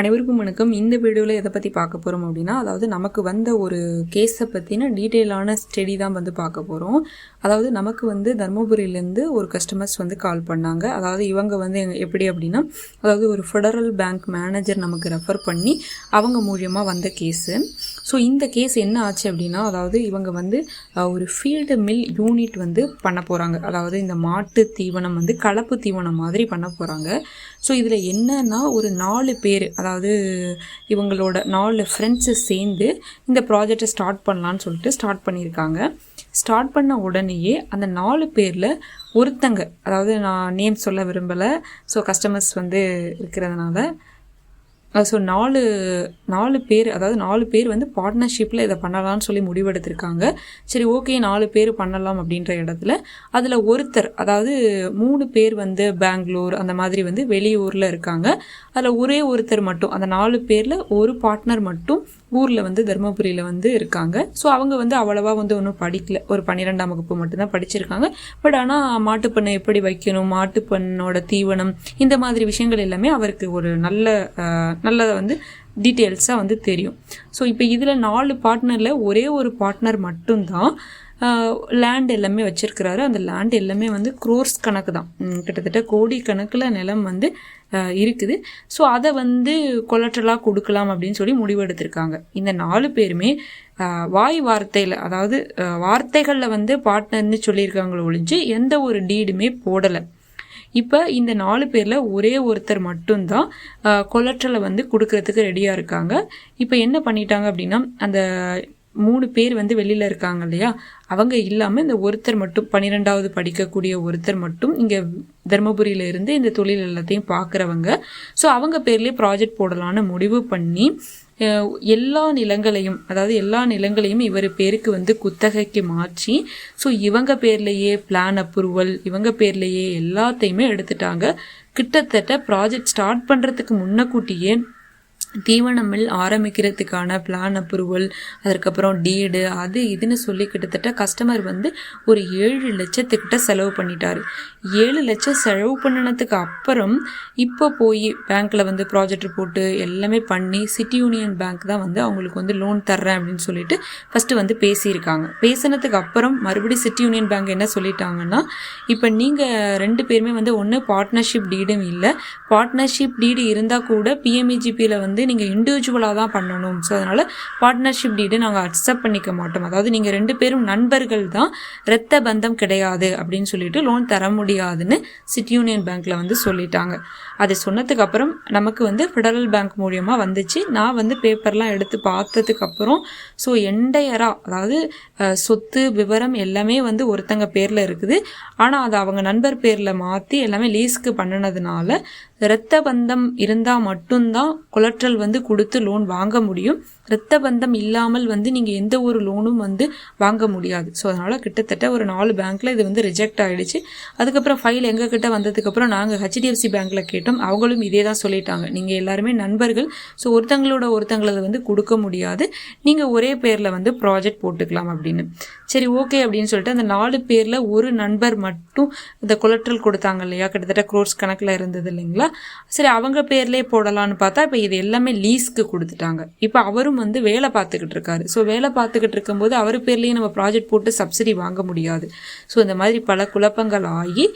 அனைவருக்கும் வணக்கம். இந்த வீடியோவில் எதை பற்றி பார்க்க போகிறோம் அப்படின்னா அதாவது நமக்கு வந்த ஒரு கேஸை பற்றின டீட்டெயிலான ஸ்டடி தான் வந்து பார்க்க போகிறோம் அதாவது நமக்கு வந்து தருமபுரியிலேருந்து ஒரு கஸ்டமர்ஸ் வந்து கால் பண்ணாங்க. அதாவது இவங்க வந்து எப்படி அப்படின்னா அதாவது ஒரு ஃபெடரல் பேங்க் மேனேஜர் நமக்கு ரெஃபர் பண்ணி அவங்க மூலியமாக வந்த கேஸு ஸோ இந்த கேஸ் என்ன ஆச்சு அப்படின்னா அதாவது இவங்க வந்து ஒரு ஃபீல்டு மில் யூனிட் வந்து பண்ண போகிறாங்க அதாவது இந்த மாட்டு தீவனம் வந்து கலப்பு தீவனம் மாதிரி பண்ண போகிறாங்க ஸோ இதில் என்னன்னா ஒரு நாலு பேர் அதாவது இவங்களோட நாலு ஃப்ரெண்ட்ஸு சேர்ந்து இந்த ப்ராஜெக்டை ஸ்டார்ட் பண்ணலான்னு சொல்லிட்டு ஸ்டார்ட் பண்ணியிருக்காங்க. ஸ்டார்ட் பண்ண உடனேயே அந்த நாலு பேரில் ஒருத்தங்க அதாவது நான் நேம் சொல்ல விரும்பலை ஸோ கஸ்டமர்ஸ் வந்து இருக்கிறதுனால ஸோ நாலு நாலு பேர் அதாவது நாலு பேர் வந்து பார்ட்னர்ஷிப்பில் இதை பண்ணலாம்னு சொல்லி முடிவெடுத்திருக்காங்க. சரி ஓகே நாலு பேர் பண்ணலாம் அப்படின்ற இடத்துல அதில் ஒருத்தர் அதாவது மூணு பேர் வந்து பெங்களூர் அந்த மாதிரி வந்து வெளியூரில் இருக்காங்க. அதில் ஒரே ஒருத்தர் மட்டும் அந்த நாலு பேரில் ஒரு பார்ட்னர் மட்டும் ஊரில் வந்து தருமபுரியில் வந்து இருக்காங்க. ஸோ அவங்க வந்து அவ்வளவா வந்து ஒன்றும் படிக்கல. ஒரு பன்னிரெண்டாம் வகுப்பு மட்டும்தான் படிச்சிருக்காங்க. பட் ஆனால் மாட்டுப்பண்ணை எப்படி வைக்கணும்? மாட்டுப்பண்ணோட தீவனம் இந்த மாதிரி விஷயங்கள் எல்லாமே அவருக்கு ஒரு நல்ல நல்லதை வந்து டீட்டெயில்ஸாக வந்து தெரியும். ஸோ இப்போ இதில் நாலு பார்ட்னரில் ஒரே ஒரு பார்ட்னர் மட்டும்தான். லேண்ட் எல்லாமே வச்சிருக்கிறாரு. அந்த லேண்ட் எல்லாமே வந்து குரோர்ஸ் கணக்கு தான். கிட்டத்தட்ட கோடி கணக்கில் நிலம் வந்து இருக்குது. ஸோ அதை வந்து கொலட்ரலாக கொடுக்கலாம் அப்படின்னு சொல்லி முடிவெடுத்திருக்காங்க இந்த நாலு பேருமே வாய் வார்த்தையில் அதாவது வார்த்தைகளில் வந்து பார்ட்னர்னு சொல்லியிருக்காங்களோ ஒழிஞ்சு எந்த ஒரு டீடுமே போடலை. இப்போ இந்த நாலு பேரில் ஒரே ஒருத்தர் மட்டும்தான் கொலட்ரலை வந்து கொடுக்கறதுக்கு ரெடியாக இருக்காங்க. இப்போ என்ன பண்ணிட்டாங்க அப்படின்னா அந்த மூணு பேர் வந்து வெளியில் இருக்காங்க இல்லையா? அவங்க இல்லாமல் இந்த ஒருத்தர் மட்டும் பன்னிரெண்டாவது படிக்கக்கூடிய ஒருத்தர் மட்டும் இங்கே தருமபுரியிலிருந்து இந்த தொழில் எல்லாத்தையும் பார்க்குறவங்க ஸோ அவங்க பேர்லேயே ப்ராஜெக்ட் போடலான்னு முடிவு பண்ணி எல்லா நிலங்களையும் அதாவது எல்லா நிலங்களையும் இவர் பேருக்கு வந்து குத்தகைக்கு மாற்றி ஸோ இவங்க பேர்லேயே பிளான் அப்ரூவல் இவங்க பேர்லேயே எல்லாத்தையுமே எடுத்துட்டாங்க. கிட்டத்தட்ட ப்ராஜெக்ட் ஸ்டார்ட் பண்ணுறதுக்கு முன்னக்கூட்டியே தீவன மில் ஆரம்பிக்கிறதுக்கான பிளான் அப்ரூவல் அதுக்கப்புறம் டீடு அது இதுன்னு சொல்லி கிட்டத்தட்ட கஸ்டமர் வந்து ஒரு ஏழு லட்சத்துக்கிட்ட செலவு பண்ணிட்டாரு. ஏழு லட்சம் செலவு பண்ணினதுக்கு அப்புறம் இப்போ போய் பேங்க்கில் வந்து ப்ராஜெக்ட் போட்டு எல்லாமே பண்ணி சிட்டி யூனியன் பேங்க் தான் வந்து அவங்களுக்கு வந்து லோன் தர்றேன் அப்படின்னு சொல்லிட்டு ஃபஸ்ட்டு வந்து பேசியிருக்காங்க. பேசினதுக்கு அப்புறம் மறுபடியும் சிட்டி யூனியன் பேங்க் என்ன சொல்லிட்டாங்கன்னா இப்போ நீங்கள் ரெண்டு பேருமே வந்து ஒன்று பார்ட்னர்ஷிப் டீடும் இல்லை. பார்ட்னர்ஷிப் டீடு இருந்தால் கூட பிஎம்இஜிபியில் வந்து நீங்கள் இண்டிவிஜுவலாக தான் பண்ணணும். ஸோ அதனால் பார்ட்னர்ஷிப் டீடு நாங்கள் அக்செப்ட் பண்ணிக்க மாட்டோம். அதாவது நீங்கள் ரெண்டு பேரும் நண்பர்கள் தான். இரத்த பந்தம் கிடையாது அப்படின்னு சொல்லிட்டு லோன் தர முடியாதுன்னு சிட்டி யூனியன் பேங்க்கில் வந்து சொல்லிட்டாங்க. அது சொன்னதுக்கப்புறம் நமக்கு வந்து ஃபெடரல் பேங்க் மூலியமாக வந்துச்சு. நான் வந்து பேப்பர்லாம் எடுத்து பார்த்ததுக்கப்புறம் ஸோ எண்டையராக அதாவது சொத்து விவரம் எல்லாமே வந்து ஒருத்தங்க பேரில் இருக்குது. ஆனால் அதை அவங்க நண்பர் பேரில் மாற்றி எல்லாமே லீஸ்க்கு பண்ணினதுனால இரத்த பந்தம் இருந்தால் மட்டும்தான் கொலட்ரல் வந்து கொடுத்து லோன் வாங்க முடியும். இரத்த பந்தம் இல்லாமல் வந்து நீங்கள் எந்த ஒரு லோனும் வந்து வாங்க முடியாது. ஸோ அதனால் கிட்டத்தட்ட ஒரு நாலு பேங்க்கில் இது வந்து ரிஜெக்ட் ஆகிடுச்சு அதுக்கப்புறம் ஃபைல் எங்கள் கிட்ட வந்ததுக்கப்புறம் நாங்கள் ஹெச்டிஎஃப்சி பேங்க்கில் கேட்டோம். அவங்களும் இதே தான் சொல்லிட்டாங்க. நீங்கள் எல்லாருமே நண்பர்கள். ஸோ ஒருத்தங்களோட ஒருத்தங்களது வந்து கொடுக்க முடியாது. நீங்கள் ஒரே பேரில் வந்து ப்ராஜெக்ட் போட்டுக்கலாம் அப்படின்னு. சரி ஓகே அப்படின்னு சொல்லிட்டு அந்த நாலு பேரில் ஒரு நண்பர் மட்டும் இந்த கொலட்ரல் கொடுத்தாங்க இல்லையா? கிட்டத்தட்ட க்ரோர்ஸ் கணக்கில் இருந்தது இல்லைங்களா? சரி அவங்க பேர்லேயே போடலான்னு பார்த்தா இப்போ இது எல்லாமே லீஸ்க்கு கொடுத்துட்டாங்க. இப்போ அவரும் வந்து வேலை பார்த்துக்கிட்டு இருக்காரு. ஸோ வேலை பார்த்துக்கிட்டு இருக்கும்போது அவர் பேர்லேயே நம்ம ப்ராஜெக்ட் போட்டு சப்சிடி வாங்க முடியாது. ஸோ இந்த மாதிரி பல குழப்பங்கள் ஆகி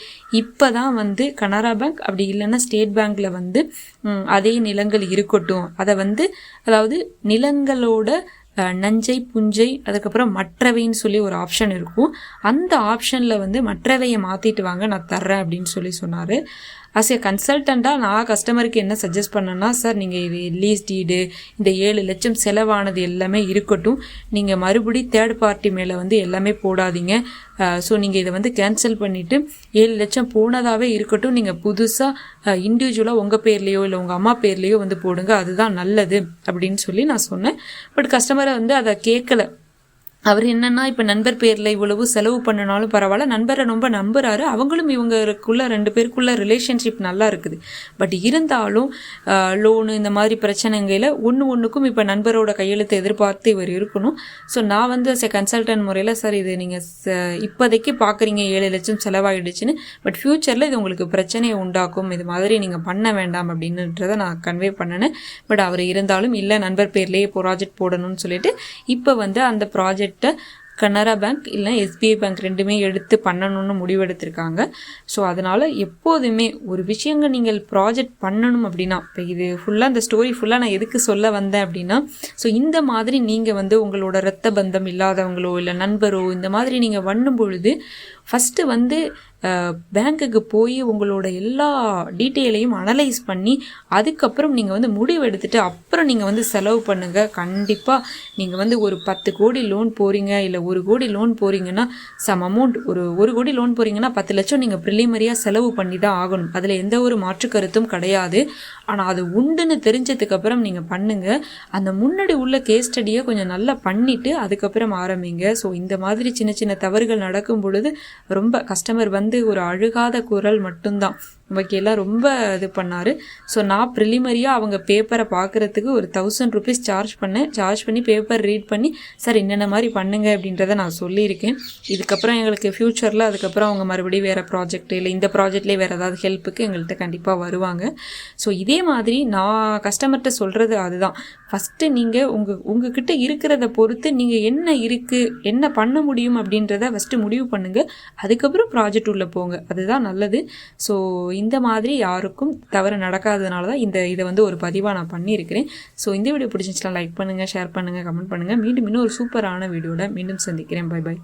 இப்போ தான் வந்து கனரா பேங்க் அப்படி இல்லைன்னா ஸ்டேட் பேங்க்ல வந்து அதே நிலங்கள் இருக்கட்டும். அதை வந்து அதாவது நிலங்களோட நஞ்சை புஞ்சை அதுக்கப்புறம் மற்றவைன்னு சொல்லி ஒரு ஆப்ஷன் இருக்கும். அந்த ஆப்ஷனில் வந்து மற்றவையை மாற்றிட்டு வாங்க நான் தர்றேன் அப்படின்னு சொல்லி சொன்னார். அஸ் ஏ கன்சல்டண்ட்டாக நான் கஸ்டமருக்கு என்ன சஜஸ்ட் பண்ணேன்னா சார் நீங்கள் இது லீஸ் டீடு இந்த ஏழு லட்சம் செலவானது எல்லாமே இருக்கட்டும். நீங்கள் மறுபடி தேர்ட் பார்ட்டி மேலே வந்து எல்லாமே போடாதீங்க. ஸோ நீங்கள் இதை வந்து கேன்சல் பண்ணிவிட்டு ஏழு லட்சம் போனதாகவே இருக்கட்டும். நீங்கள் புதுசாக இண்டிவிஜுவலாக உங்கள் பேர்லேயோ இல்லை உங்கள் அம்மா பேர்லேயோ வந்து போடுங்க. அதுதான் நல்லது. அப்படின்னு சொல்லி நான் சொன்னேன். பட் கஸ்டமரை வந்து அதை கேட்கல அவர் என்னன்னா இப்போ நண்பர் பேரில் இவ்வளவு செலவு பண்ணினாலும் பரவாயில்ல. நண்பரை ரொம்ப நம்புறாரு. அவங்களும் இவங்களுக்குள்ள ரெண்டு பேருக்குள்ள ரிலேஷன்ஷிப் நல்லா இருக்குது. பட் இருந்தாலும் லோனு இந்த மாதிரி பிரச்சனைங்களில் ஒன்று ஒன்றுக்கும் இப்போ நண்பரோட கையெழுத்து எதிர்பார்த்து இவர் இருக்கணும். ஸோ நான் வந்து அஸ் கன்சல்டன்ட் முறையில் சார் இது நீங்கள் இப்போதைக்கு பார்க்குறீங்க ஏழு லட்சம் செலவாயிடுச்சுன்னு. பட் ஃப்யூச்சரில் இது உங்களுக்கு பிரச்சனையை உண்டாக்கும். இது மாதிரி நீங்கள் பண்ண வேண்டாம் அப்படின்றத நான் கன்வே பண்ணினேன். பட் அவர் இருந்தாலும் இல்லை நண்பர் பேர்லேயே ப்ராஜெக்ட் போடணும்னு சொல்லிட்டு இப்போ வந்து அந்த ப்ராஜெக்ட் ப்ராஜெக்டை கனரா பேங்க் இல்லை எஸ்பிஐ பேங்க் ரெண்டுமே எடுத்து பண்ணணும்னு முடிவெடுத்திருக்காங்க. ஸோ அதனால் எப்போதுமே ஒரு விஷயங்கள் நீங்கள் ப்ராஜெக்ட் பண்ணணும் அப்படின்னா இப்போ இது ஃபுல்லாக இந்த ஸ்டோரி ஃபுல்லாக நான் எதுக்கு சொல்ல வந்தேன் அப்படின்னா ஸோ இந்த மாதிரி நீங்கள் வந்து உங்களோட ரத்த பந்தம் இல்லாதவங்களோ இல்லை நண்பரோ இந்த மாதிரி நீங்கள் பண்ணும் பொழுது ஃபஸ்ட்டு வந்து பேங்க்குக்கு போய் உங்களோட எல்லா டீட்டெயிலையும் அனலைஸ் பண்ணி அதுக்கப்புறம் நீங்கள் வந்து முடிவு எடுத்துகிட்டு அப்புறம் நீங்கள் வந்து செலவு பண்ணுங்கள் கண்டிப்பாக நீங்கள் வந்து ஒரு பத்து கோடி லோன் போகிறீங்க இல்லை ஒரு கோடி லோன் போகிறீங்கன்னா சம் அமௌண்ட் ஒரு ஒரு கோடி லோன் போகிறீங்கன்னா பத்து லட்சம் நீங்கள் ப்ரிலிமரியாக செலவு பண்ணி தான் ஆகணும். அதில் எந்த ஒரு மாற்று கருத்தும் கிடையாது. ஆனால் அது உண்டுன்னு தெரிஞ்சதுக்கப்புறம் நீங்கள் பண்ணுங்கள் அந்த முன்னாடி உள்ள கேஸ் ஸ்டடியை கொஞ்சம் நல்லா பண்ணிவிட்டு அதுக்கப்புறம் ஆரம்பிங்க. ஸோ இந்த மாதிரி சின்ன சின்ன தவறுகள் நடக்கும் பொழுது ரொம்ப கஸ்டமர் வந்து ஒரு அழுகாத குரல் மட்டும்தான். ஓகேலாம் ரொம்ப இது பண்ணார். ஸோ நான் ப்ரிலிமரியாக அவங்க பேப்பரை பார்க்குறதுக்கு ஒரு தௌசண்ட் ருபீஸ் சார்ஜ் பண்ணேன். சார்ஜ் பண்ணி பேப்பர் ரீட் பண்ணி சார் என்னென்ன மாதிரி பண்ணுங்க? அப்படின்றத நான் சொல்லியிருக்கேன். இதுக்கப்புறம் எங்களுக்கு ஃப்யூச்சரில் அதுக்கப்புறம் அவங்க மறுபடியும் வேறு ப்ராஜெக்ட் இல்லை இந்த ப்ராஜெக்ட்லேயே வேறு ஏதாவது ஹெல்ப்புக்கு எங்கள்கிட்ட கண்டிப்பாக வருவாங்க. ஸோ இதே மாதிரி நான் கஸ்டமர்கிட்ட சொல்கிறது அதுதான். ஃபஸ்ட்டு நீங்கள் உங்கள் உங்ககிட்ட இருக்கிறத பொறுத்து நீங்கள் என்ன இருக்குது என்ன பண்ண முடியும் அப்படின்றத ஃபஸ்ட்டு முடிவு பண்ணுங்கள் அதுக்கப்புறம் ப்ராஜெக்ட் உள்ளே போங்க. அதுதான் நல்லது. ஸோ இந்த மாதிரி யாருக்கும் தவறு நடக்காததுனால தான் இந்த இதை வந்து ஒரு பதிவாக நான் பண்ணியிருக்கிறேன். ஸோ இந்த வீடியோ பிடிச்சிச்சுன்னா லைக் பண்ணுங்கள் ஷேர் பண்ணுங்கள் கமெண்ட் பண்ணுங்கள் மீண்டும் இன்னும் ஒரு சூப்பரான வீடியோவில் மீண்டும் சந்திக்கிறேன். By by